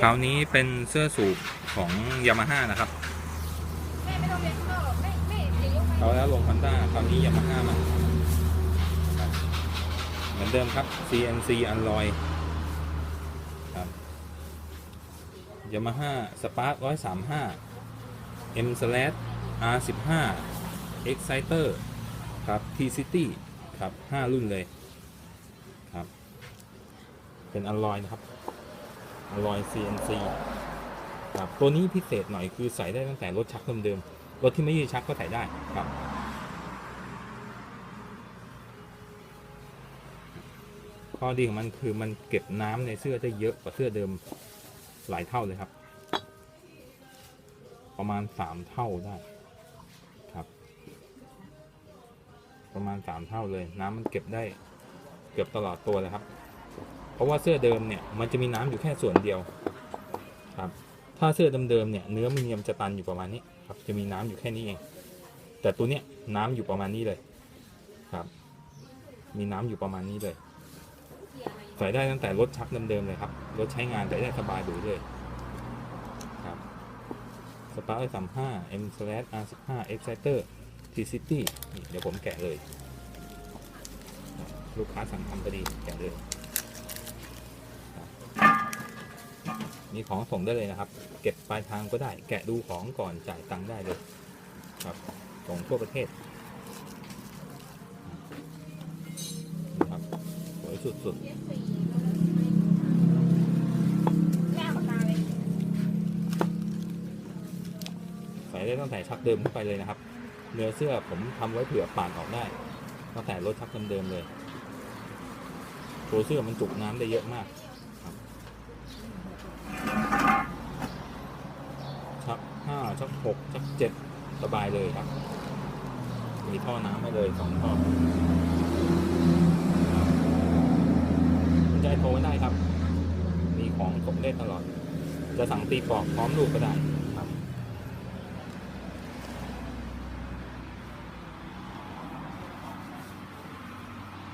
คราวนี้เป็นเสื้อสูบของยามาฮ่านะครับแม่ไม่ต้องเรียนข้างนอกหรอกไม่ไม่เาแล้วลงฮอนด้าคราวนี้ยามาฮ่ามาเหมือนเดิมครับ CNC อันลอยครับยามาฮ่าสปาร์คร้อยสามห้า M slash R สิบห้า Exciter ครับ T City ครับห้ารุ่นเลยครับ เป็นอันลอยนะครับ อลอย CNC ครับตัวนี้พิเศษหน่อยคือใส่ได้ตั้งแต่รถชักเดิมๆรถที่ไม่ยืดชักก็ใส่ได้ครับข้อดีของมันคือมันเก็บน้ำในเสื้อได้เยอะกว่าเสื้อเดิมหลายเท่าเลยครับ ประมาณสามเท่าได้ครับ ประมาณสามเท่าเลย น้ำมันเก็บได้เกือบตลอดตัวเลยครับ เพราะว่าเสื้อเดิมเนี่ยมันจะมีน้ำอยู่แค่ส่วนเดียวครับถ้าเสื้อเดิมๆเนี่ยเนื้อมิเนียมจะตันอยู่ประมาณนี้ครับจะมีน้ำอยู่แค่นี้เอง แต่ตัวเนี้ยน้ำอยู่ประมาณนี้เลยครับ มีน้ำอยู่ประมาณนี้เลย ใส่ได้ตั้งแต่รถชักเดิมๆเลยครับรถใช้งานใส่ได้สบายดูเลยครับสปาร์คสามห้า M slash R สิบห้า Exciter T City เดี๋ยวผมแกะเลย ลูกค้าสั่งทำพอดีแกะเลย มีของส่งได้เลยนะครับ เก็บปลายทางก็ได้ แกะดูของก่อนจ่ายตังค์ได้เลย ครับ ส่งทั่วประเทศนะครับสวยสุดๆใส่ได้ตั้งแต่ชักเดิมขึ้นไปเลยนะครับ เนื้อเสื้อผมทำไว้เผื่อป่านออกได้ ตั้งแต่รถชักเดิมๆเลย ตัวเสื้อมันจุกน้ำได้เยอะมาก ชักห้าชักหกชักเจ็ดสบายเลยครับ มีท่อน้ำให้เลยสองท่อสนใจโทรมาได้ครับ มีของกบเล่นตลอด จะสั่งตีปอกพร้อมลูกก็ได้